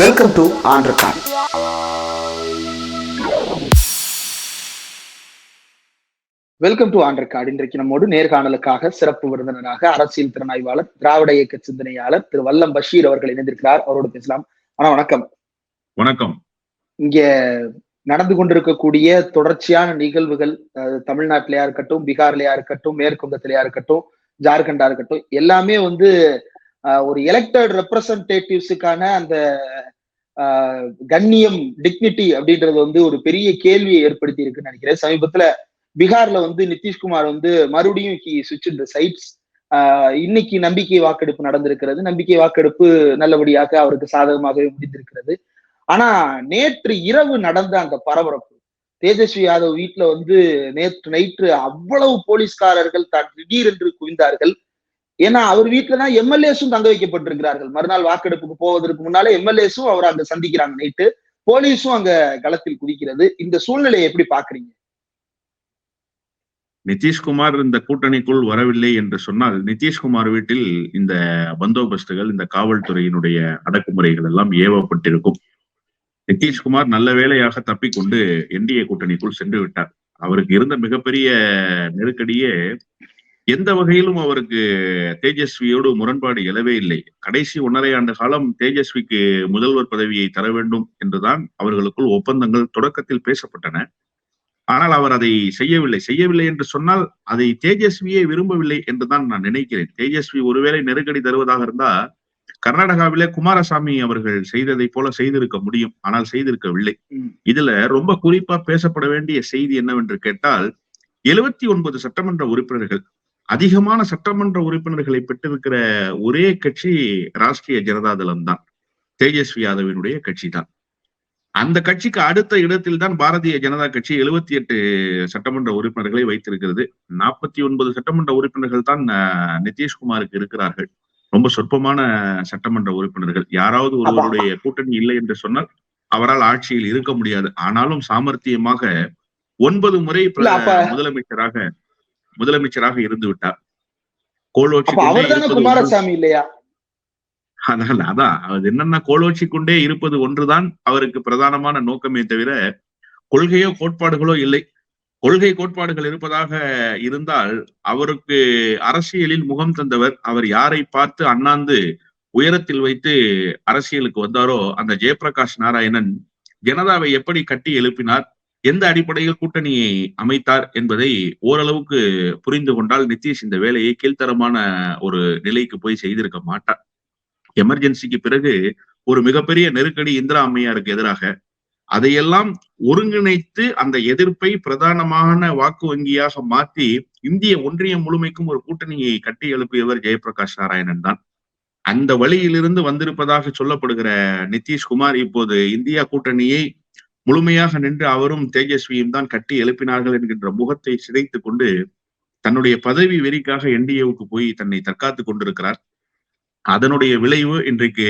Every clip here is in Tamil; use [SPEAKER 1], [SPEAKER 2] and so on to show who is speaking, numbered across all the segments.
[SPEAKER 1] Welcome to record welcome to on record இன்றைக்கு நம்மோடு நேர்காணலுக்காக சிறப்பு விருந்தினராக அரசியல் திறனாய்வாளர் திராவிட இயக்க சிந்தனையாளர் திரு வல்லம் பஷீர் அவர்கள் இணைந்திருக்கிறார். அவரோடு பேசலாம். ஆனா வணக்கம்.
[SPEAKER 2] வணக்கம்.
[SPEAKER 1] இங்க நடந்து கொண்டிருக்கக்கூடிய தொடர்ச்சியான நிகழ்வுகள் தமிழ்நாட்டிலயா இருக்கட்டும் பீகார்லயா இருக்கட்டும் மேற்குவங்கத்திலயா இருக்கட்டும் ஜார்க்கண்டா இருக்கட்டும் எல்லாமே வந்து ஒரு எலெக்டட் ரெப்ரசன்டேட்டிவ்ஸுக்கான அந்த கண்ணியம் டிக்னிட்டி அப்படின்றது வந்து ஒரு பெரிய கேள்வியை ஏற்படுத்தி இருக்குன்னு நினைக்கிறேன். சமீபத்துல பீகார்ல வந்து நிதிஷ்குமார் வந்து மறுபடியும் ஹி சுவிச் இந்த சைட்ஸ் இன்னைக்கு நம்பிக்கை வாக்கெடுப்பு நடந்திருக்கிறது. நம்பிக்கை வாக்கெடுப்பு நல்லபடியாக அவருக்கு சாதகமாகவே முடிந்திருக்கிறது. ஆனா நேற்று இரவு நடந்த அந்த பரபரப்பு தேஜஸ்வி யாதவ் வீட்டுல வந்து நேற்று நைட்டு அவ்வளவு போலீஸ்காரர்கள் தான் திடீரென்று குவிந்தார்கள். ஏன்னா அவர் வீட்டுல தான் எம்எல்ஏஸும் தங்க வைக்கப்பட்டிருக்கிறார்கள். மறுநாள் வாக்கெடுப்புக்கு போவதற்கு முன்னாலே எம்எல்ஏஸும் அவர் அங்க சந்திக்கிறாங்க நைட்டு. போலீஸும் அங்க களத்தில் குதிக்கிறது. இந்த சூழ்நிலையை எப்படி பாக்குறீங்க
[SPEAKER 2] நிதிஷ்குமார் இந்த கூட்டணிக்குள் வரவில்லை என்று சொன்னால் நிதிஷ்குமார் வீட்டில் இந்த பந்தோபஸ்துகள் இந்த காவல்துறையினுடைய அடக்குமுறைகள் எல்லாம் ஏவப்பட்டிருக்கும். நிதிஷ்குமார் நல்ல வேலையாக தப்பிக்கொண்டு என்டிஏ கூட்டணிக்குள் சென்று விட்டார். அவருக்கு இருந்த மிகப்பெரிய நெருக்கடியே எந்த வகையிலும் அவருக்கு தேஜஸ்வியோடு முரண்பாடு எழவே இல்லை. கடைசி ஒன்றரை ஆண்டு காலம் தேஜஸ்விக்கு முதல்வர் பதவியை தர வேண்டும் என்றுதான் அவர்களுக்குள் ஒப்பந்தங்கள் தொடக்கத்தில் பேசப்பட்டன. ஆனால் அவர் அதை செய்யவில்லை. செய்யவில்லை என்று சொன்னால் அதை தேஜஸ்வியே விரும்பவில்லை என்றுதான் நான் நினைக்கிறேன். தேஜஸ்வி ஒருவேளை நெருக்கடி தருவதாக இருந்தா கர்நாடகாவிலே குமாரசாமி அவர்கள் செய்ததை போல செய்திருக்க முடியும். ஆனால் செய்திருக்கவில்லை. இதுல ரொம்ப குறிப்பா பேசப்பட வேண்டிய செய்தி என்னவென்று கேட்டால் எழுபத்தி ஒன்பது சட்டமன்ற உறுப்பினர்கள் அதிகமான சட்டமன்ற உறுப்பினர்களை பெற்றிருக்கிற ஒரே கட்சி ராஷ்டிரிய ஜனதாதளம் தான் தேஜஸ்வி யாதவினுடைய கட்சி தான் அந்த கட்சிக்கு அடுத்த இடத்தில் தான் பாரதிய ஜனதா கட்சி எழுபத்தி எட்டு சட்டமன்ற உறுப்பினர்களை வைத்திருக்கிறது. நாற்பத்தி ஒன்பது சட்டமன்ற உறுப்பினர்கள் தான் நிதிஷ்குமாருக்கு இருக்கிறார்கள். ரொம்ப சொற்பமான சட்டமன்ற உறுப்பினர்கள். யாராவது ஒருவருடைய கூட்டணி இல்லை என்று சொன்னால் அவரால் ஆட்சியில் இருக்க முடியாது. ஆனாலும் சாமர்த்தியமாக ஒன்பது முறை முதலமைச்சராக முதலமைச்சராக இருந்து விட்டார். கோலோச்சி
[SPEAKER 1] குமாரசாமி இல்லையா?
[SPEAKER 2] அதனால அதான் அது என்னன்னா கோலோச்சி கொண்டே இருப்பது ஒன்றுதான் அவருக்கு பிரதானமான நோக்கமே தவிர கொள்கையோ கோட்பாடுகளோ இல்லை. கொள்கை கோட்பாடுகள் இருப்பதாக இருந்தால் அவருக்கு அரசியலில் முகம் தந்தவர் அவர் யாரை பார்த்து அண்ணாந்து உயரத்தில் வைத்து அரசியலுக்கு வந்தாரோ அந்த ஜெயபிரகாஷ் நாராயணன் ஜனதாவை எப்படி கட்டி எழுப்பினார் எந்த அடிப்படையில் கூட்டணியை அமைத்தார் என்பதை ஓரளவுக்கு புரிந்து கொண்டால் நிதிஷ் இந்த வேலையை கீழ்த்தரமான ஒரு நிலைக்கு போய் செய்திருக்க மாட்டார். எமர்ஜென்சிக்கு பிறகு ஒரு மிகப்பெரிய நெருக்கடி இந்திரா அம்மையாருக்கு எதிராக அதையெல்லாம் ஒருங்கிணைத்து அந்த எதிர்ப்பை பிரதானமான வாக்கு வங்கியாக மாற்றி இந்திய ஒன்றியம் முழுமைக்கும் ஒரு கூட்டணியை கட்டி எழுப்பியவர் ஜெயபிரகாஷ் நாராயணன் தான். அந்த வழியிலிருந்து வந்திருப்பதாக சொல்லப்படுகிற நிதிஷ்குமார் இப்போது இந்தியா கூட்டணியை முழுமையாக நின்று அவரும் தேஜஸ்வியும் தான் கட்டி எழுப்பினார்கள் என்கின்ற முகத்தை சிதைத்துக் கொண்டு தன்னுடைய பதவி வெறிக்காக என்டிஏவுக்கு போய் தன்னை தற்காத்துக் கொண்டிருக்கிறார். அதனுடைய விளைவு இன்றைக்கு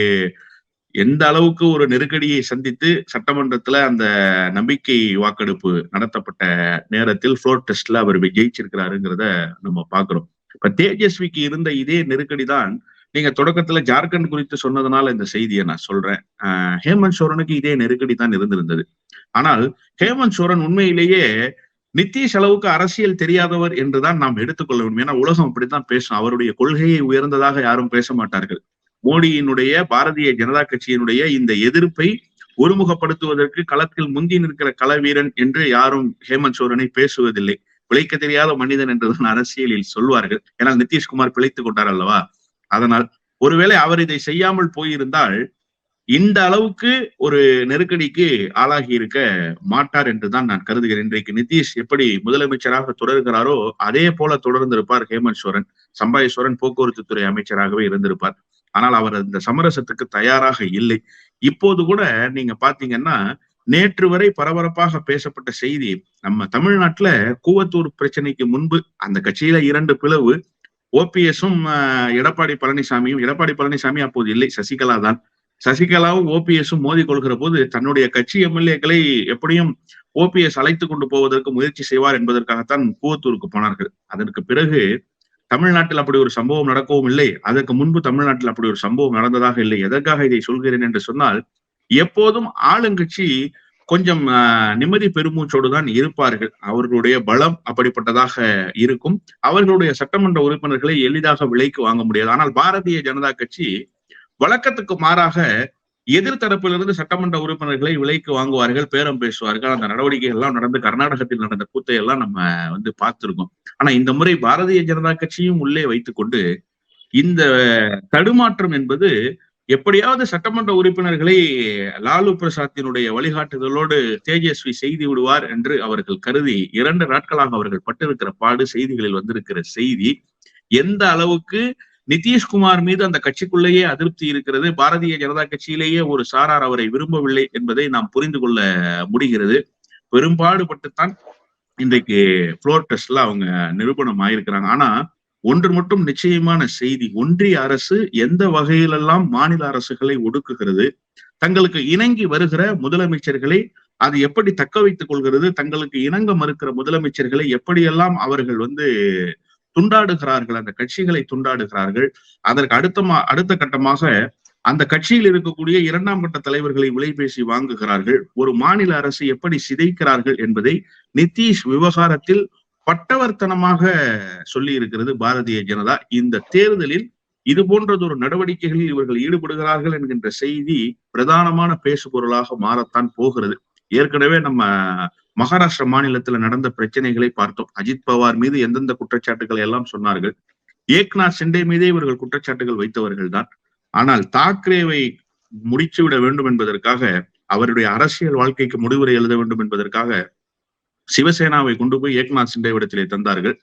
[SPEAKER 2] எந்த அளவுக்கு ஒரு நெருக்கடியை சந்தித்து சட்டமன்றத்துல அந்த நம்பிக்கை வாக்கெடுப்பு நடத்தப்பட்ட நேரத்தில் ஃப்ளோர் டெஸ்ட்ல அவர் ஜெயிச்சிருக்கிறாருங்கிறத நம்ம பாக்குறோம் இப்ப தேஜஸ்விக்கு இருந்த இதே நெருக்கடி தான் நீங்க தொடக்கத்துல ஜார்க்கண்ட் குறித்து சொன்னதுனால இந்த செய்தியை நான் சொல்றேன். ஆஹ் ஹேமந்த் சோரனுக்கு இதே நெருக்கடி தான் இருந்திருந்தது. ஆனால் ஹேமந்த் சோரன் உண்மையிலேயே நிதிஷ் அளவுக்கு அரசியல் தெரியாதவர் என்றுதான் நாம் எடுத்துக்கொள்ள வேண்டும். ஏன்னா உலகம் அப்படித்தான் பேசும். அவருடைய கொள்கையை உயர்ந்ததாக யாரும் பேச மாட்டார்கள். மோடியினுடைய பாரதிய ஜனதா கட்சியினுடைய இந்த எதிர்ப்பை ஒருமுகப்படுத்துவதற்கு களத்தில் முந்தி நிற்கிற களவீரன் என்று யாரும் ஹேமந்த் சோரனை பேசுவதில்லை. பிழைக்க தெரியாத மனிதன் என்றுதான் அரசியலில் சொல்வார்கள். ஏன்னா நிதிஷ்குமார் பிழைத்துக் கொண்டார் அல்லவா? அதனால் ஒருவேளை அவர் இதை செய்யாமல் போயிருந்தால் இந்த அளவுக்கு ஒரு நெருக்கடிக்கு ஆளாகி இருக்க மாட்டார் என்றுதான் நான் கருதுகிறேன். இன்றைக்கு நிதிஷ் எப்படி முதலமைச்சராக தொடர்கிறாரோ அதே போல தொடர்ந்திருப்பார் ஹேமந்த் சோரன் சம்பாய் சோரன் போக்குவரத்து துறை அமைச்சராகவே இருந்திருப்பார். ஆனால் அவர் இந்த சமரசத்துக்கு தயாராக இல்லை. இப்போது கூட நீங்க பாத்தீங்கன்னா நேற்று வரை பரபரப்பாக பேசப்பட்ட செய்தி நம்ம தமிழ்நாட்டுல கூவத்தூர் பிரச்சனைக்கு முன்பு அந்த கட்சியில இரண்டு பிளவு ஓபிஎஸும் எடப்பாடி பழனிசாமியும் எடப்பாடி பழனிசாமி அப்போது இல்லை சசிகலா தான். சசிகலாவும் ஓபிஎஸும் மோதி கொள்கிற போது தன்னுடைய கட்சி எம்எல்ஏக்களை எப்படியும் ஓபிஎஸ் அழைத்து கொண்டு போவதற்கு முயற்சி செய்வார் என்பதற்காகத்தான் கூவத்தூருக்கு போனார்கள். அதற்கு பிறகு தமிழ்நாட்டில் அப்படி ஒரு சம்பவம் நடக்கவும் இல்லை. அதற்கு முன்பு தமிழ்நாட்டில் அப்படி ஒரு சம்பவம் நடந்ததாக இல்லை. எதற்காக இதை சொல்கிறேன் என்று சொன்னால் எப்போதும் ஆளுங்கட்சி கொஞ்சம் நிம்மதி பெருமூச்சோடு தான் இருப்பார்கள். அவர்களுடைய பலம் அப்படிப்பட்டதாக இருக்கும். அவர்களுடைய சட்டமன்ற உறுப்பினர்களை எளிதாக விலைக்கு வாங்க முடியாது. ஆனால் பாரதிய ஜனதா கட்சி வழக்கத்துக்கு மாறாக எதிர்த்தரப்பிலிருந்து சட்டமன்ற உறுப்பினர்களை விலைக்கு வாங்குவார்கள் பேரம் பேசுவார்கள். அந்த நடவடிக்கைகள் எல்லாம் நடந்து கர்நாடகத்தில் நடந்த கூத்தை எல்லாம் நம்ம வந்து பார்த்திருக்கோம். ஆனா இந்த முறை பாரதிய ஜனதா கட்சியும் உள்ளே வைத்துக்கொண்டு இந்த தடுமாற்றம் என்பது எப்படியாவது சட்டமன்ற உறுப்பினர்களை லாலு பிரசாத்தினுடைய வழிகாட்டுதலோடு தேஜஸ்வி செய்து விடுவார் என்று அவர்கள் கருதி இரண்டு நாட்களாக அவர்கள் பட்டிருக்கிற பாடு செய்திகளில் வந்திருக்கிற செய்தி எந்த அளவுக்கு நிதிஷ்குமார் மீது அந்த கட்சிக்குள்ளேயே அதிருப்தி இருக்கிறது பாரதிய ஜனதா கட்சியிலேயே ஒரு சாரார் அவரை விரும்பவில்லை என்பதை நாம் புரிந்து கொள்ள முடிகிறது. பெரும்பாடுபட்டுத்தான் இன்றைக்கு புளோர் டெஸ்ட்ல அவங்க நிரூபணம் ஆயிருக்கிறாங்க ஆனா ஒன்று மட்டும் நிச்சயமான செய்தி ஒன்றிய அரசு எந்த வகையிலெல்லாம் மாநில அரசுகளை ஒடுக்குகிறது தங்களுக்கு இணங்கி வருகிற முதலமைச்சர்களை அது எப்படி தக்க வைத்துக் கொள்கிறது தங்களுக்கு இணங்க மறுக்கிற முதலமைச்சர்களை எப்படியெல்லாம் அவர்கள் வந்து துண்டாடுகிறார்கள் அந்த கட்சிகளை துண்டாடுகிறார்கள் அதற்கு அடுத்த அடுத்த கட்டமாக அந்த கட்சியில் இருக்கக்கூடிய இரண்டாம் கட்ட தலைவர்களை விலைபேசி வாங்குகிறார்கள் ஒரு மாநில அரசு எப்படி சிதைக்கிறார்கள் என்பதை நிதிஷ் விவகாரத்தில் பட்டவர்த்தனமாக சொல்லி இருக்கிறது பாரதிய ஜனதா. இந்த தேர்தலில் இது போன்றதொரு நடவடிக்கைகளில் இவர்கள் ஈடுபடுகிறார்கள் என்கின்ற செய்தி பிரதானமான பேசு பொருளாக மாறத்தான் போகிறது. ஏற்கனவே நம்ம மகாராஷ்டிரா மாநிலத்துல நடந்த பிரச்சனைகளை பார்த்தோம். அஜித் பவார் மீது எந்தெந்த குற்றச்சாட்டுகளை எல்லாம் சொன்னார்கள். ஏக்நாத் சிண்டே மீதே இவர்கள் குற்றச்சாட்டுகள் வைத்தவர்கள் தான். ஆனால் தாக்கரேவை முடிச்சுவிட வேண்டும் என்பதற்காக அவருடைய அரசியல் வாழ்க்கைக்கு முடிவுரை எழுத வேண்டும் என்பதற்காக சிவசேனாவை கொண்டு போய் ஏக்நாத் சிண்டே இடத்திலே தந்தார்கள்.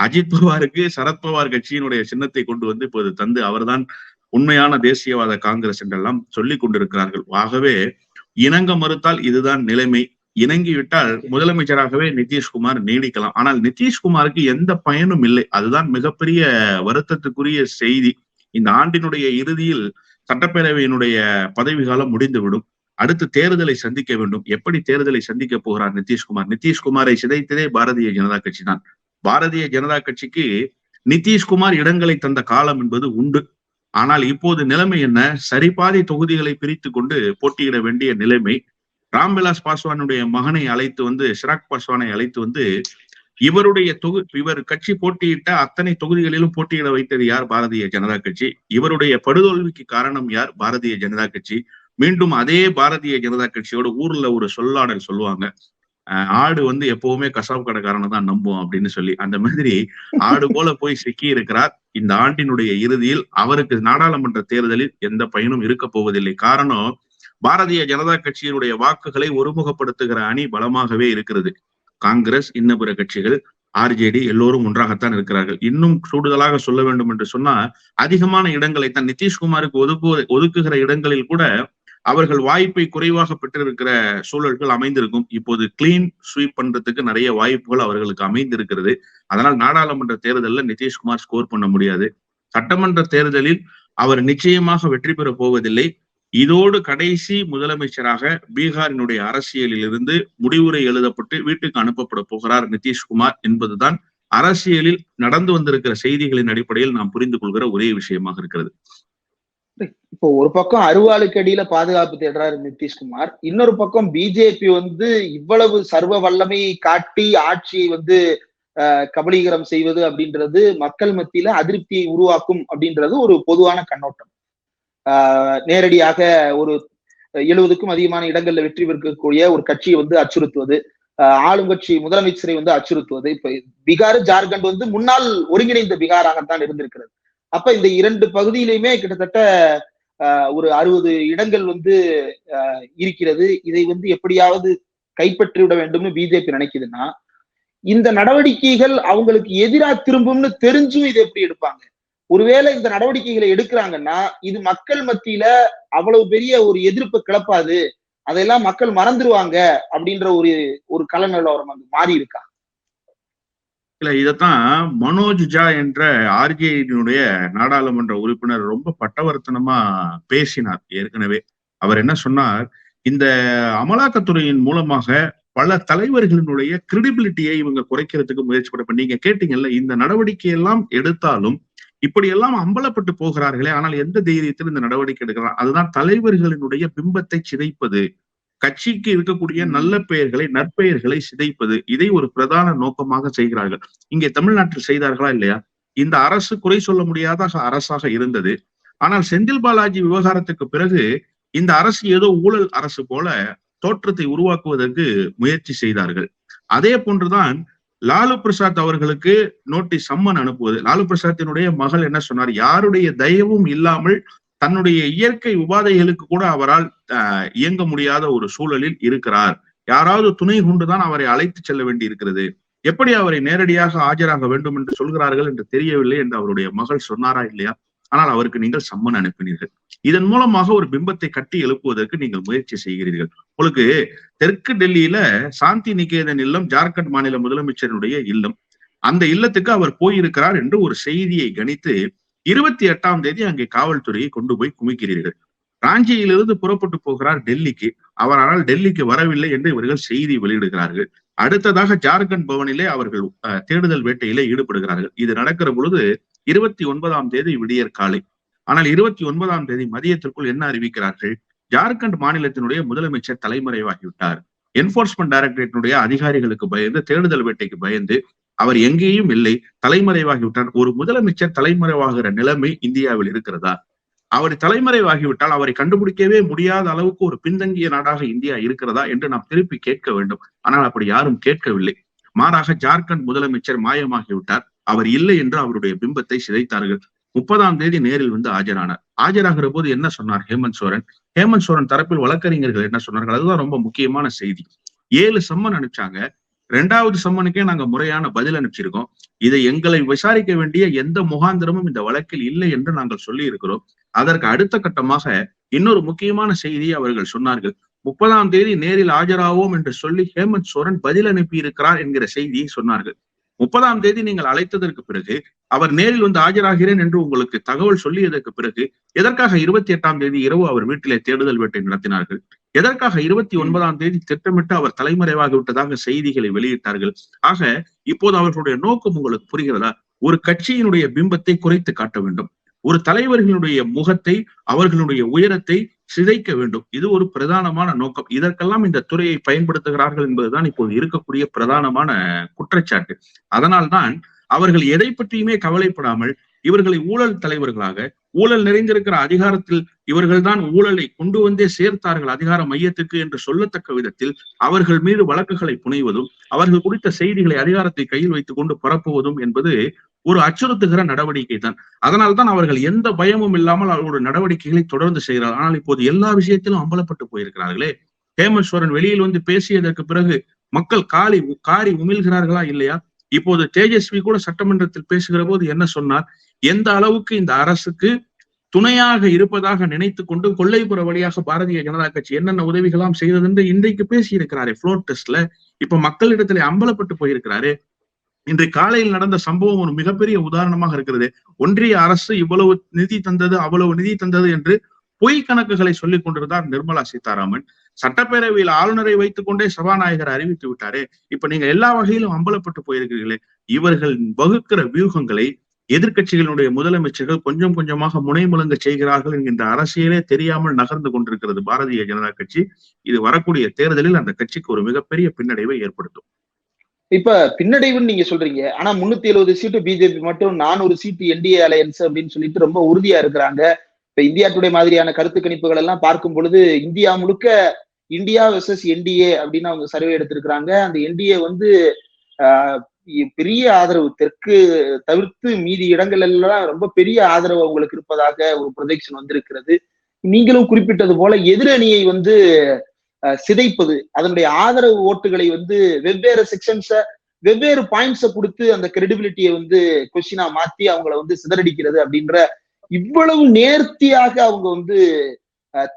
[SPEAKER 2] அஜித் பவாருக்கு சரத்பவார் கட்சியினுடைய சின்னத்தை கொண்டு வந்து இப்போது தந்து அவர்தான் உண்மையான தேசியவாத காங்கிரஸ் என்றெல்லாம் சொல்லிக் கொண்டிருக்கிறார்கள். ஆகவே இணங்க மறுத்தால் இதுதான் நிலைமை. இணங்கிவிட்டால் முதலமைச்சராகவே நிதிஷ்குமார் நீடிக்கலாம். ஆனால் நிதிஷ்குமாருக்கு எந்த பயனும் இல்லை. அதுதான் மிகப்பெரிய வருத்தத்துக்குரிய செய்தி. இந்த ஆண்டினுடைய இறுதியில் சட்டப்பேரவையினுடைய பதவிகாலம் முடிந்துவிடும். அடுத்து தேர்தலை சந்திக்க வேண்டும். எப்படி தேர்தலை சந்திக்க போகிறார் நிதிஷ்குமார்? நிதிஷ்குமாரை சிதைத்ததே பாரதிய ஜனதா கட்சி தான். பாரதிய ஜனதா கட்சிக்கு நிதிஷ்குமார் இடங்களை தந்த காலம் என்பது உண்டு. ஆனால் இப்போது நிலைமை என்ன? சரிபாதி தொகுதிகளை பிரித்து கொண்டு போட்டியிட வேண்டிய நிலைமை. ராம்விலாஸ் பாஸ்வானுடைய மகனை அழைத்து வந்து ஷிராக் பாஸ்வானை அழைத்து வந்து இவருடைய தொகு இவர் கட்சி போட்டியிட்ட அத்தனை தொகுதிகளிலும் போட்டியிட வைத்தது யார்? பாரதிய ஜனதா கட்சி. இவருடைய படுதோல்விக்கு காரணம் யார்? பாரதிய ஜனதா கட்சி. மீண்டும் அதே பாரதிய ஜனதா கட்சியோட ஊர்ல ஒரு சொல்லாடல் சொல்லுவாங்க. ஆடு வந்து எப்பவுமே கசாப் கடைக்காரனை தான் நம்பும் அப்படின்னு சொல்லி. அந்த மாதிரி ஆடு போல போய் சிக்கி இருக்கிறார். இந்த ஆண்டினுடைய இறுதியில் அவருக்கு நாடாளுமன்ற தேர்தலில் எந்த பயனும் இருக்க போவதில்லை. காரணம் பாரதிய ஜனதா கட்சியினுடைய வாக்குகளை ஒருமுகப்படுத்துகிற அணி பலமாகவே இருக்கிறது. காங்கிரஸ் இன்ன பிற கட்சிகள் ஆர்ஜேடி எல்லோரும் ஒன்றாகத்தான் இருக்கிறார்கள். இன்னும் கூடுதலாக சொல்ல வேண்டும் என்று சொன்னா அதிகமான இடங்களை தான் நிதிஷ்குமாருக்கு ஒதுக்கு ஒதுக்குகிற இடங்களில் கூட அவர்கள் வாய்ப்பை குறைவாக பெற்றிருக்கிற சூழல்கள் அமைந்திருக்கும். இப்போது கிளீன் ஸ்வீப் பண்றதுக்கு நிறைய வாய்ப்புகள் அவர்களுக்கு அமைந்திருக்கிறது. அதனால் நாடாளுமன்ற தேர்தலில் நிதிஷ்குமார் ஸ்கோர் பண்ண முடியாது. சட்டமன்ற தேர்தலில் அவர் நிச்சயமாக வெற்றி பெற போவதில்லை. இதோடு கடைசி முதலமைச்சராக பீகாரினுடைய அரசியலில் இருந்து முடிவுரை எழுதப்பட்டு வீட்டுக்கு அனுப்பப்பட போகிறார் நிதிஷ்குமார் என்பதுதான் அரசியலில் நடந்து வந்திருக்கிற செய்திகளின் அடிப்படையில் நாம் புரிந்து கொள்கிற ஒரே விஷயமாக இருக்கிறது.
[SPEAKER 1] இப்போ ஒரு பக்கம் அருவாளுக்கு அடியில பாதுகாப்பு தேடுறாரு நிதிஷ்குமார் இன்னொரு பக்கம் பிஜேபி வந்து இவ்வளவு சர்வ வல்லமை காட்டி ஆட்சியை வந்து கபலீகரம் செய்வது அப்படின்றது மக்கள் மத்தியில அதிருப்தியை உருவாக்கும் அப்படின்றது ஒரு பொதுவான கண்ணோட்டம். நேரடியாக ஒரு எழுபதுக்கும் அதிகமான இடங்கள்ல வெற்றி பெறக்கூடிய ஒரு கட்சியை வந்து அச்சுறுத்துவது ஆளுங்கட்சி முதலமைச்சரை வந்து அச்சுறுத்துவது இப்ப பீகார் ஜார்க்கண்ட் வந்து முன்னாள் ஒருங்கிணைந்த பீகாராகத்தான் இருந்திருக்கிறது. அப்ப இந்த இரண்டு பகுதியிலுமே கிட்டத்தட்ட ஒரு அறுபது இடங்கள் வந்து இருக்கிறது. இதை வந்து எப்படியாவது கைப்பற்றி விட வேண்டும்னு பிஜேபி நினைக்குதுன்னா இந்த நடவடிக்கைகள் அவங்களுக்கு எதிராக திரும்பும்னு தெரிஞ்சும் இதை எப்படி எடுப்பாங்க? ஒருவேளை இந்த நடவடிக்கைகளை எடுக்கிறாங்கன்னா இது மக்கள் மத்தியில அவ்வளவு பெரிய ஒரு எதிர்ப்பு கிளப்பாது. அதையெல்லாம் மக்கள் மறந்துடுவாங்க அப்படின்ற ஒரு ஒரு கலநிலவரம் அங்கு மாறி இருக்கா
[SPEAKER 2] இல்ல இதத்தான் மனோஜ் ஜா என்ற ஆர்ஜேடியினுடைய நாடாளுமன்ற உறுப்பினர் ரொம்ப பட்டவர்த்தனமா பேசினார் ஏற்கனவே. அவர் என்ன சொன்னார்? இந்த அமலாக்கத்துறையின் மூலமாக பல தலைவர்களினுடைய கிரெடிபிலிட்டியை இவங்க குறைக்கிறதுக்கு முயற்சி பண்ண நீங்க கேட்டீங்கல்ல இந்த நடவடிக்கை எல்லாம் எடுத்தாலும் இப்படி எல்லாம் அம்பலப்பட்டு போகிறார்களே ஆனால் எந்த தைரியத்தில் இந்த நடவடிக்கை எடுக்கிறார் அதுதான் தலைவர்களினுடைய பிம்பத்தை சிதைப்பது. கட்சிக்கு இருக்கக்கூடிய நல்ல பெயர்களை நற்பெயர்களை சிதைப்பது இதை ஒரு பிரதான நோக்கமாக செய்கிறார்கள். இங்கே தமிழ்நாட்டில் செய்தார்களா இல்லையா? இந்த அரசு குறை சொல்ல முடியாத அரசாக இருந்தது. ஆனால் செந்தில் பாலாஜி விவகாரத்துக்கு பிறகு இந்த அரசு ஏதோ ஊழல் அரசு போல தோற்றத்தை உருவாக்குவதற்கு முயற்சி செய்தார்கள். அதே போன்றுதான் லாலு பிரசாத் அவர்களுக்கு நோட்டீஸ் சம்மன் அனுப்புவது. லாலு பிரசாத்தினுடைய மகள் என்ன சொன்னார்? யாருடைய தயவும் இல்லாமல் தன்னுடைய இயற்கை உபாதைகளுக்கு கூட அவரால் இயங்க முடியாத ஒரு சூழலில் இருக்கிறார். யாராவது துணை கொண்டுதான் அவரை அழைத்து செல்ல வேண்டி இருக்கிறது எப்படி அவரை நேரடியாக ஆஜராக வேண்டும் என்று சொல்கிறார்கள் என்று தெரியவில்லை என்று அவருடைய மகள் சொன்னாரா இல்லையா? ஆனால் அவருக்கு நீங்கள் சம்மன் அனுப்பினீர்கள். இதன் மூலமாக ஒரு பிம்பத்தை கட்டி எழுப்புவதற்கு நீங்கள் முயற்சி செய்கிறீர்கள். உங்களுக்கு தெற்கு டெல்லியில சாந்தி நிகேதன் இல்லம் ஜார்க்கண்ட் மாநில முதலமைச்சருடைய இல்லம். அந்த இல்லத்துக்கு அவர் போயிருக்கிறார் என்று ஒரு செய்தியை கணித்து இருபத்தி எட்டாம் தேதி அங்கே காவல்துறையை கொண்டு போய் குமிக்கிறீர்கள் ராஞ்சியிலிருந்து புறப்பட்டு போகிறார் டெல்லிக்கு. அவர் ஆனால் டெல்லிக்கு வரவில்லை என்று இவர்கள் செய்தி வெளியிடுகிறார்கள். அடுத்ததாக ஜார்க்கண்ட் பவனிலே அவர்கள் தேடுதல் வேட்டையிலே ஈடுபடுகிறார்கள். இது நடக்கிற பொழுது இருபத்தி ஒன்பதாம் தேதி விடியற் காலை. ஆனால் இருபத்தி ஒன்பதாம் தேதி மதியத்திற்குள் என்ன அறிவிக்கிறார்கள்? ஜார்க்கண்ட் மாநிலத்தினுடைய முதலமைச்சர் தலைமறைவாகிவிட்டார். என்போர்ஸ்மெண்ட் டைரக்டரேட்டினுடைய அதிகாரிகளுக்கு பயந்து தேடுதல் வேட்டைக்கு பயந்து அவர் எங்கேயும் இல்லை தலைமறைவாகிவிட்டார் ஒரு முதலமைச்சர் தலைமறைவாகிற நிலைமை இந்தியாவில் இருக்கிறதா? அவர் தலைமறைவாகிவிட்டால் அவரை கண்டுபிடிக்கவே முடியாத அளவுக்கு ஒரு பின்தங்கிய நாடாக இந்தியா இருக்கிறதா என்று நாம் திருப்பி கேட்க வேண்டும். ஆனால் அப்படி யாரும் கேட்கவில்லை. மாறாக ஜார்க்கண்ட் முதலமைச்சர் மாயமாகிவிட்டார். அவர் இல்லை என்று அவருடைய பிம்பத்தை சிதைத்தார்கள். முப்பதாம் தேதி நேரில் வந்து ஆஜரானார். ஆஜராகிற போது என்ன சொன்னார் ஹேமந்த் சோரன்? ஹேமந்த் சோரன் தரப்பில் வழக்கறிஞர்கள் என்ன சொன்னார்கள்? அதுதான் ரொம்ப முக்கியமான செய்தி. ஏழு சம்மன் அனுப்பிச்சாங்க. ரெண்டாவது சம்மனுக்கே நாங்க முறையான பதில் அனுப்பிச்சிருக்கோம். இதை எங்களை விசாரிக்க வேண்டிய எந்த முகாந்திரமும் இந்த வழக்கில் இல்லை என்று நாங்கள் சொல்லி இருக்கிறோம் அதற்கு அடுத்த கட்டமாக இன்னொரு முக்கியமான செய்தியை அவர்கள் சொன்னார்கள். முப்பதாம் தேதி நேரில் ஆஜராவோம் என்று சொல்லி ஹேமந்த் சோரன் பதில் அனுப்பி இருக்கிறார் என்கிற செய்தியை சொன்னார்கள். முப்பதாம் தேதி நீங்கள் அழைத்ததற்கு பிறகு அவர் நேரில் வந்து ஆஜராகிறேன் என்று உங்களுக்கு தகவல் சொல்லியதற்கு பிறகு எதற்காக இருபத்தி எட்டாம் தேதி இரவு அவர் வீட்டிலே தேடுதல் வேட்டை நடத்தினார்கள்? எதற்காக இருபத்தி ஒன்பதாம் தேதி திட்டமிட்டு அவர் தலைமறைவாகி விட்டதாக செய்திகளை வெளியிட்டார்கள்? ஆக இப்போது அவர்களுடைய நோக்கம் உங்களுக்கு புரிகிறதா? ஒரு கட்சியினுடைய பிம்பத்தை குறைத்து காட்ட வேண்டும். ஒரு தலைவர்களுடைய முகத்தை அவர்களுடைய உயரத்தை சிதைக்க வேண்டும். இது ஒரு பிரதானமான நோக்கம். இதற்கெல்லாம் இந்த துறையை பயன்படுத்துகிறார்கள் என்பதுதான் இப்போது இருக்கக்கூடிய பிரதானமான குற்றச்சாட்டு. அதனால்தான் அவர்கள் எதை பற்றியுமே கவலைப்படாமல் இவர்களை ஊழல் தலைவர்களாக ஊழல் நிறைந்திருக்கிற அதிகாரத்தில் இவர்கள்தான் ஊழலை கொண்டு வந்தே சேர்த்தார்கள் அதிகார மையத்துக்கு என்று சொல்லத்தக்க விதத்தில் அவர்கள் மீது வழக்குகளை புனைவதும் அவர்கள் குறித்த செய்திகளை அதிகாரத்தை கையில் வைத்துக் கொண்டு பரப்புவதும் என்பது ஒரு அச்சுறுத்துகிற நடவடிக்கை தான் அதனால்தான் அவர்கள் எந்த பயமும் இல்லாமல் அவர்களுடைய நடவடிக்கைகளை தொடர்ந்து செய்கிறார் ஆனால் இப்போது எல்லா விஷயத்திலும் அம்பலப்பட்டு போயிருக்கிறார்களே. ஹேமேஸ்வரன் வெளியில் வந்து பேசியதற்கு பிறகு மக்கள் காலி காரி உமிழ்கிறார்களா இல்லையா? இப்போது தேஜஸ்வி கூட சட்டமன்றத்தில் பேசுகிற போது என்ன சொன்னார்? எந்த அளவுக்கு இந்த அரசுக்கு துணையாக இருப்பதாக நினைத்து கொண்டு கொள்ளைப்புற வழியாக பாரதிய ஜனதா கட்சி என்னென்ன உதவிகளாம் செய்தது என்று இன்றைக்கு பேசியிருக்கிறாரு ஃப்ளோர் டெஸ்ட்ல இப்ப மக்களிடத்துல அம்பலப்பட்டு போயிருக்கிறாரு. இன்று காலையில் நடந்த சம்பவம் ஒரு மிகப்பெரிய உதாரணமாக இருக்கிறது. ஒன்றிய அரசு இவ்வளவு நிதி தந்தது அவ்வளவு நிதி தந்தது என்று பொய் கணக்குகளை சொல்லிக் கொண்டிருந்தார் நிர்மலா சீதாராமன். சட்டப்பேரவையில் ஆளுநரை வைத்துக் கொண்டே சபாநாயகர் அறிவித்து விட்டாரே. இப்ப நீங்க எல்லா வகையிலும் அம்பலப்பட்டு போயிருக்கிறீர்களே. இவர்கள் வகுக்கிற வியூகங்களை எதிர்கட்சிகளுடைய முதலமைச்சர்கள் கொஞ்சம் கொஞ்சமாக முனைமுழங்க செய்கிறார்கள் என்கின்ற அரசியலே தெரியாமல் நகர்ந்து கொண்டிருக்கிறது பாரதிய ஜனதா கட்சி. இது வரக்கூடிய தேர்தலில் அந்த கட்சிக்கு ஒரு மிகப்பெரிய பின்னடைவை ஏற்படுத்தும்.
[SPEAKER 1] இப்ப பின்னடைவுன்னு நீங்க சொல்றீங்க. ஆனா முன்னூத்தி எழுபது சீட்டு பிஜேபி மட்டும் நானூறு சீட்டு என்டிஏ அலையன்ஸ் அப்படின்னு சொல்லிட்டு ரொம்ப உறுதியா இருக்கிறாங்க. இப்ப இந்தியா டுடே மாதிரியான கருத்து கணிப்புகள் எல்லாம் பார்க்கும் பொழுது இந்தியா முழுக்க இந்தியா வெர்சஸ் என்டிஏ அப்படின்னு அவங்க சர்வே எடுத்திருக்கிறாங்க. அந்த என்டிஏ வந்து பெரிய ஆதரவு தெற்கு தவிர்த்து மீதி இடங்கள் எல்லாம் ரொம்ப பெரிய ஆதரவு அவங்களுக்கு இருப்பதாக ஒரு ப்ரொஜெக்ஷன் வந்திருக்கிறது. நீங்களும் குறிப்பிட்டது போல எதிரணியை வந்து சிதைப்பது அதனுடைய ஆதரவு ஓட்டுகளை வந்து வெவ்வேறு செக்ஷன்ஸ வெவ்வேறு பாயிண்ட்ஸை கொடுத்து அந்த கிரெடிபிலிட்டியை வந்து கொஸ்டினா மாத்தி அவங்கள வந்து சிதறடிக்கிறது அப்படின்ற இவ்வளவு நேர்த்தியாக அவங்க வந்து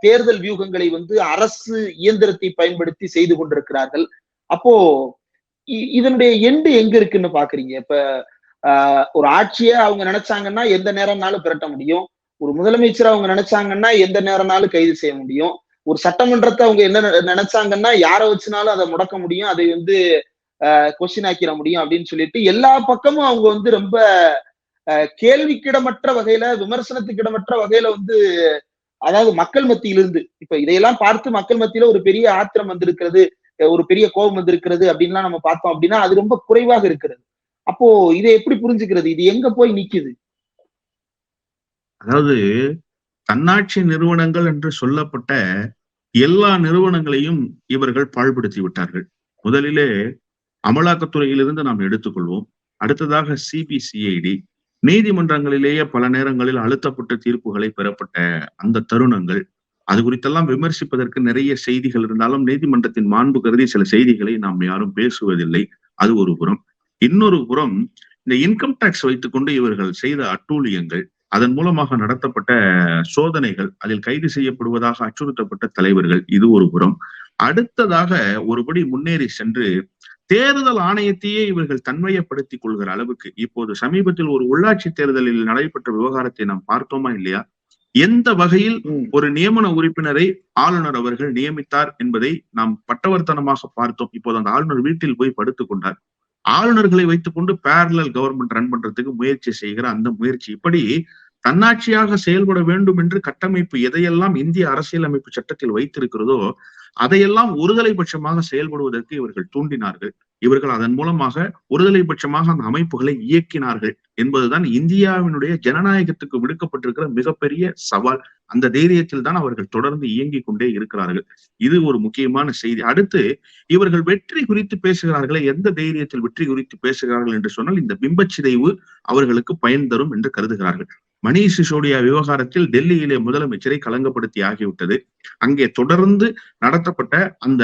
[SPEAKER 1] தேர்தல் வியூகங்களை வந்து அரசு இயந்திரத்தை பயன்படுத்தி செய்து கொண்டிருக்கிறார்கள். அப்போ இதனுடைய எண்டு எங்க இருக்குன்னு பாக்குறீங்க? இப்ப ஒரு ஆட்சியை அவங்க நினைச்சாங்கன்னா எந்த நேரம்னாலும் பிரட்ட முடியும். ஒரு முதலமைச்சர் அவங்க நினைச்சாங்கன்னா எந்த நேரம்னாலும் கைது செய்ய முடியும். ஒரு சட்டமன்றத்தை அவங்க என்ன நினைச்சாங்கன்னா யாரை வச்சுனாலும் அதை முடக்க முடியும். அதை வந்து கொஸ்டின் ஆக்கிட முடியும் அப்படின்னு சொல்லிட்டு எல்லா பக்கமும் அவங்க வந்து ரொம்ப அஹ், கேள்விக்கிடமற்ற வகையில விமர்சனத்துக்கிடமற்ற வகையில வந்து அதாவது மக்கள் மத்தியிலிருந்து இப்ப இதையெல்லாம் பார்த்து மக்கள் மத்தியில ஒரு பெரிய ஆத்திரம் வந்திருக்கிறது ஒரு பெரிய கோபம் வந்திருக்கிறது அப்படின்லாம் நம்ம பார்த்தோம் அப்படின்னா அது ரொம்ப குறைவாக இருக்கிறது. அப்போ இதை எப்படி புரிஞ்சுக்கிறது? இது எங்க போய் நிக்குது?
[SPEAKER 2] அதாவது தன்னாட்சி நிறுவனங்கள் என்று சொல்லப்பட்ட எல்லா நிறுவனங்களையும் இவர்கள் பாழ்படுத்தி விட்டார்கள். முதலிலே அமலாக்கத்துறையிலிருந்து நாம் எடுத்துக்கொள்வோம். அடுத்ததாக சிபிசிஐடி நீதிமன்றங்களிலேயே பல நேரங்களில் அழுத்தப்பட்ட தீர்ப்புகளை பெறப்பட்ட அந்த தருணங்கள் அது குறித்தெல்லாம் விமர்சிப்பதற்கு நிறைய செய்திகள் இருந்தாலும் நீதிமன்றத்தின் மாண்பு கருதி சில செய்திகளை நாம் யாரும் பேசுவதில்லை. அது ஒரு புறம். இன்னொரு புறம் இந்த இன்கம் டாக்ஸ் வைத்துக்கொண்டு இவர்கள் செய்த அட்டூழியங்கள் அதன் மூலமாக நடத்தப்பட்ட சோதனைகள் அதில் கைது செய்யப்படுவதாக அச்சுறுத்தப்பட்ட தலைவர்கள் இது ஒரு புறம். அடுத்ததாக ஒருபடி முன்னேறி சென்று தேர்தல் ஆணையத்தையே இவர்கள் தன்மையப்படுத்திக் கொள்கிற அளவுக்கு இப்போது சமீபத்தில் ஒரு உள்ளாட்சி தேர்தலில் நடைபெற்ற விவகாரத்தை நாம் பார்த்தோமா இல்லையா? எந்த வகையில் ஒரு நியமன உறுப்பினரை ஆளுநர் அவர்கள் நியமித்தார் என்பதை நாம் பட்டவர்த்தனமாக பார்த்தோம். இப்போது அந்த ஆளுநர் வீட்டில் போய் படுத்துக் கொண்டார். ஆளுநர்களை வைத்துக்கொண்டு பேரலல் கவர்மெண்ட் ரன் பண்றதுக்கு முயற்சி செய்கிற அந்த முயற்சி. இப்படி தன்னாட்சியாக செயல்பட வேண்டும் என்று கட்டமைப்பு எதையெல்லாம் இந்திய அரசியலமைப்பு சட்டத்தில் வைத்திருக்கிறதோ அதையெல்லாம் ஒருதலை பட்சமாக செயல்படுவதற்கு இவர்கள் தூண்டினார்கள். இவர்கள் அதன் மூலமாக ஒருதலை பட்சமாக அந்த அமைப்புகளை இயக்கினார்கள் என்பதுதான் இந்தியாவினுடைய ஜனநாயகத்துக்கு விடுக்கப்பட்டிருக்கிற மிகப்பெரிய சவால். அந்த தைரியத்தில் தான் அவர்கள் தொடர்ந்து இயங்கிக் கொண்டே இருக்கிறார்கள். இது ஒரு முக்கியமான செய்தி. அடுத்து இவர்கள் வெற்றி குறித்து பேசுகிறார்களே எந்த தைரியத்தில் வெற்றி குறித்து பேசுகிறார்கள் என்று சொன்னால் இந்த பிம்பச்சிதைவு அவர்களுக்கு பயன் தரும் என்று கருதுகிறார்கள். மணீஷ் சிசோடியா விவகாரத்தில் டெல்லியிலே முதலமைச்சரை கலங்கப்படுத்தி ஆகிவிட்டது. அங்கே தொடர்ந்து நடத்தப்பட்ட அந்த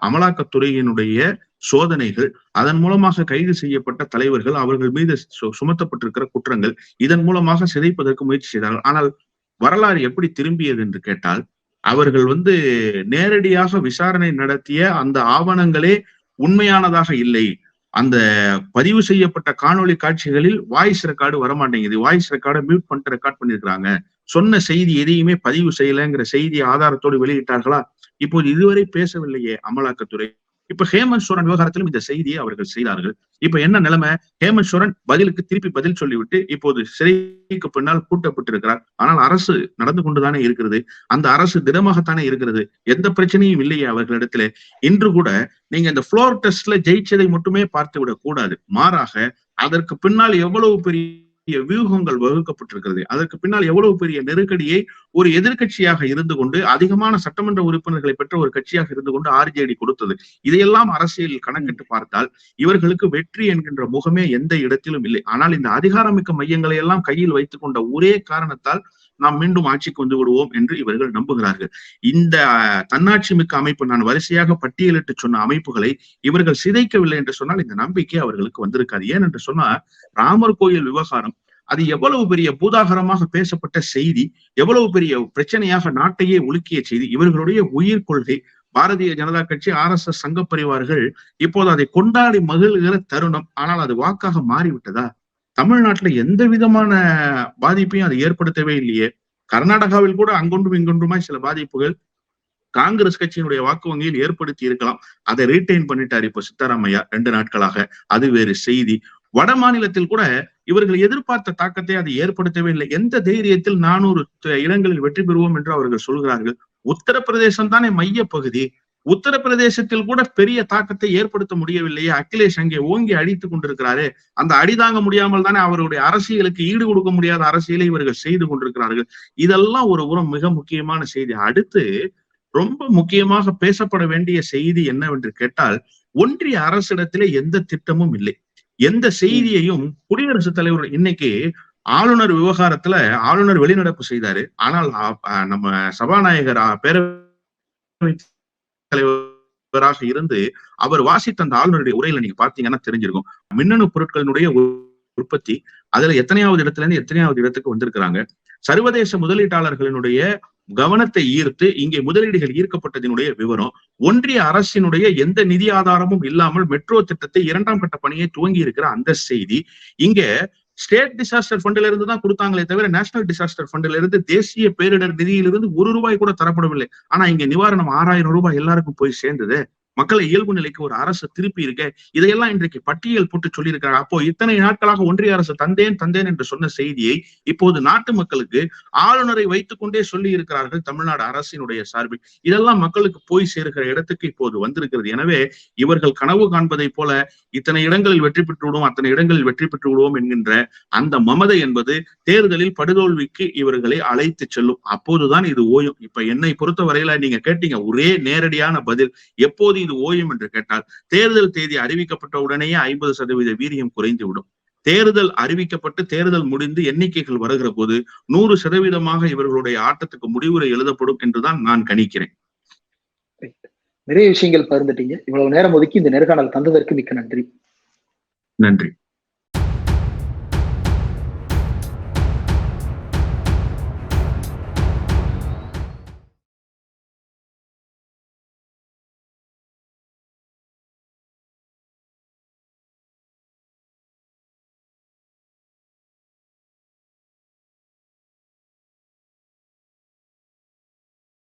[SPEAKER 2] அமலாக்கத்துறையினுடைய சோதனைகள் அதன் மூலமாக கைது செய்யப்பட்ட தலைவர்கள் அவர்கள் மீது சு- சுமத்தப்பட்டிருக்கிற குற்றங்கள் இதன் மூலமாக சிதைப்பதற்கு முயற்சி செய்தார்கள். ஆனால் வரலாறு எப்படி திரும்பியது என்று கேட்டால் அவர்கள் வந்து நேரடியாக விசாரணை நடத்திய அந்த ஆவணங்களே உண்மையானதாக இல்லை. அந்த பதிவு செய்யப்பட்ட காணொளி காட்சிகளில் வாய்ஸ் ரெக்கார்டு வரமாட்டேங்குது. வாய்ஸ் ரெக்கார்டை மியூட் பண்ணிட்டு ரெக்கார்ட் பண்ணிருக்காங்க சொன்ன செய்தி எதையுமே பதிவு செய்யலைங்கிற செய்தி ஆதாரத்தோடு வெளியிட்டார்களா? இப்போது இதுவரை பேசவில்லையே அமலாக்கத்துறை. இப்ப ஹேமந்த் சோரன் விவகாரத்திலும் இந்த செய்தியை அவர்கள் செய்தார்கள். இப்ப என்ன நிலைமை? ஹேமந்த் சோரன் பதிலுக்கு திருப்பி பதில் சொல்லிவிட்டு இப்போது சிறைக்கு பின்னால் கூட்டப்பட்டிருக்கிறார். ஆனால் அரசு நடந்து கொண்டுதானே இருக்கிறது. அந்த அரசு திடமாகத்தானே இருக்கிறது. எந்த பிரச்சனையும் இல்லையே அவர்களிடத்துல. இன்று கூட நீங்க இந்த ஃப்ளோர் டெஸ்ட்ல ஜெயிச்சதை மட்டுமே பார்த்து விடக் கூடாது. மாறாக அதற்கு பின்னால் எவ்வளவு பெரிய வியூகங்கள் வகுக்கப்பட்டிருக்கிறது. அதற்கு பின்னால் எவ்வளவு பெரிய நெருக்கடியை ஒரு எதிர்கட்சியாக இருந்து கொண்டு அதிகமான சட்டமன்ற உறுப்பினர்களை பெற்ற ஒரு கட்சியாக இருந்து கொண்டு ஆர்ஜேடி கொடுத்தது. இதையெல்லாம் அரசியலில் கணக்கிட்டு பார்த்தால் இவர்களுக்கு வெற்றி என்கின்ற முகமே எந்த இடத்திலும் இல்லை. ஆனால் இந்த அதிகாரமிக்க மையங்களை எல்லாம் கையில் வைத்துக் கொண்ட ஒரே காரணத்தால் நாம் மீண்டும் ஆட்சிக்கு வந்து விடுவோம் என்று இவர்கள் நம்புகிறார்கள். இந்த தன்னாட்சி மிக்க அமைப்பு நான் வரிசையாக பட்டியலிட்டு சொன்ன அமைப்புகளை இவர்கள் சிதைக்கவில்லை என்று சொன்னால் இந்த நம்பிக்கை அவர்களுக்கு வந்திருக்காது. ஏன் என்று சொன்னால் ராமர் கோயில் விவகாரம் அது எவ்வளவு பெரிய பூதாகரமாக பேசப்பட்ட செய்தி எவ்வளவு பெரிய பிரச்சனையாக நாட்டையே உலுக்கிய செய்தி இவர்களுடைய உயிர் கொள்கை பாரதிய ஜனதா கட்சி ஆர் எஸ் எஸ் சங்க பரிவார்கள் இப்போது அதை கொண்டாடி மகிழ்கிற தருணம் ஆனால் அது வாக்காக மாறிவிட்டதா? தமிழ்நாட்டுல எந்த விதமான பாதிப்பையும் அது ஏற்படுத்தவே இல்லையே. கர்நாடகாவில் கூட அங்கொன்றும் இங்கொன்றுமாய் சில பாதிப்புகள் காங்கிரஸ் கட்சியினுடைய வாக்கு வங்கியில் ஏற்படுத்தி இருக்கலாம். அதை ரீட்டைன் பண்ணிட்டார் இப்ப சித்தராமையா ரெண்டு நாட்களாக. அது வேறு செய்தி. வட மாநிலத்தில் கூட இவர்கள் எதிர்பார்த்த தாக்கத்தை அது ஏற்படுத்தவே இல்லை. எந்த தைரியத்தில் நானூறு இடங்களில் வெற்றி பெறுவோம் என்று அவர்கள் சொல்கிறார்கள். உத்தரப்பிரதேசம் தானே மைய பகுதி உத்தரப்பிரதேசத்தில் கூட பெரிய தாக்கத்தை ஏற்படுத்த முடியவில்லையே. அகிலேஷ் அங்கே ஓங்கி அடித்துக் கொண்டிருக்கிறாரு. அந்த அடி தாங்க முடியாமல் தானே அவருடைய அரசியலுக்கு ஈடு கொடுக்க முடியாத அரசியலை இவர்கள் செய்து கொண்டிருக்கிறார்கள். இதெல்லாம் ஒரு உரம் மிக முக்கியமான செய்தி. அடுத்து ரொம்ப முக்கியமாக பேசப்பட வேண்டிய செய்தி என்னவென்று கேட்டால் ஒன்றிய அரசிடத்திலே எந்த திட்டமும் இல்லை. எந்த செய்தியையும் குடியரசுத் தலைவர் இன்னைக்கு ஆளுநர் விவகாரத்துல ஆளுநர் வெளிநடப்பு செய்தாரு. ஆனால் நம்ம சபாநாயகர் பேரவை தலைவராக இருந்து அவர் வாசித்த அந்த ஆளுநருடைய உரையில நீங்க பாத்தீங்கன்னா தெரிஞ்சிருக்கும். மின்னணு பொருட்களினுடைய உற்பத்தி அதுல எத்தனையாவது இடத்துல இருந்து எத்தனையாவது இடத்துக்கு வந்திருக்கிறாங்க. சர்வதேச முதலீட்டாளர்களினுடைய கவனத்தை ஈர்த்து இங்கே முதலீடுகள் ஈர்க்கப்பட்டதினுடைய விவரம் ஒன்றிய அரசினுடைய எந்த நிதி ஆதாரமும் இல்லாமல் மெட்ரோ திட்டத்தை இரண்டாம் கட்ட பணியை துவங்கி இருக்கிற அந்த செய்தி இங்க ஸ்டேட் டிசாஸ்டர் ஃபண்ட்ல இருந்து தான் கொடுத்தாங்களே தவிர நேஷனல் டிசாஸ்டர் ஃபண்ட்ல இருந்து தேசிய பேரிடர் நிதியிலிருந்து ஒரு ரூபாய் கூட தரப்படவில்லை. ஆனா இங்க நிவாரணம் ஆறாயிரம் ரூபாய் எல்லாருக்கும் போய் சேர்ந்தது. மக்களை இயல்பு நிலைக்கு ஒரு அரசு திருப்பி இருக்க இதையெல்லாம் இன்றைக்கு பட்டியல் போட்டு சொல்லியிருக்காங்க. அப்போ இத்தனை நாட்களாக ஒன்றிய அரசு தந்தேன் தந்தேன் என்று சொன்ன செய்தியை இப்போது நாட்டு மக்களுக்கு ஆளுநரை வைத்துக் கொண்டே சொல்லி இருக்கிறார்கள் தமிழ்நாடு அரசினுடைய சார்பில். இதெல்லாம் மக்களுக்கு போய் சேர்கிற இடத்துக்கு இப்போது வந்திருக்கிறது. எனவே இவர்கள் கனவு காண்பதை போல இத்தனை இடங்களில் வெற்றி பெற்று விடுவோம் அத்தனை இடங்களில் வெற்றி பெற்று விடுவோம் என்கின்ற அந்த மமதை என்பது தேர்தலில் படுதோல்விக்கு இவர்களை அழைத்து செல்லும். அப்போதுதான் இது ஓயும். இப்ப என்னை பொறுத்தவரையில நீங்க கேட்டீங்க ஒரே நேரடியான பதில். எப்போது இது ஓயும் என்று கேட்டால் தேர்தல் தேதி அறிவிக்கப்பட்ட உடனேயே ஐம்பது சதவீத வீரியம் குறைந்து விடும் தேர்தல் அறிவிக்கப்பட்டு தேர்தல் முடிந்து எண்ணிக்கைகள் வருகிற போது நூறு சதவீதமாக இவர்களுடைய ஆட்டத்துக்கு முடிவுரை எழுதப்படும் என்றுதான் நான் கணிக்கிறேன்.
[SPEAKER 1] நிறைய விஷயங்கள் பகிர்ந்துட்டீங்க. இவ்வளவு நேரம் ஒதுக்கி இந்த நேர்காணல் தந்ததற்கு மிக்க நன்றி.
[SPEAKER 2] நன்றி.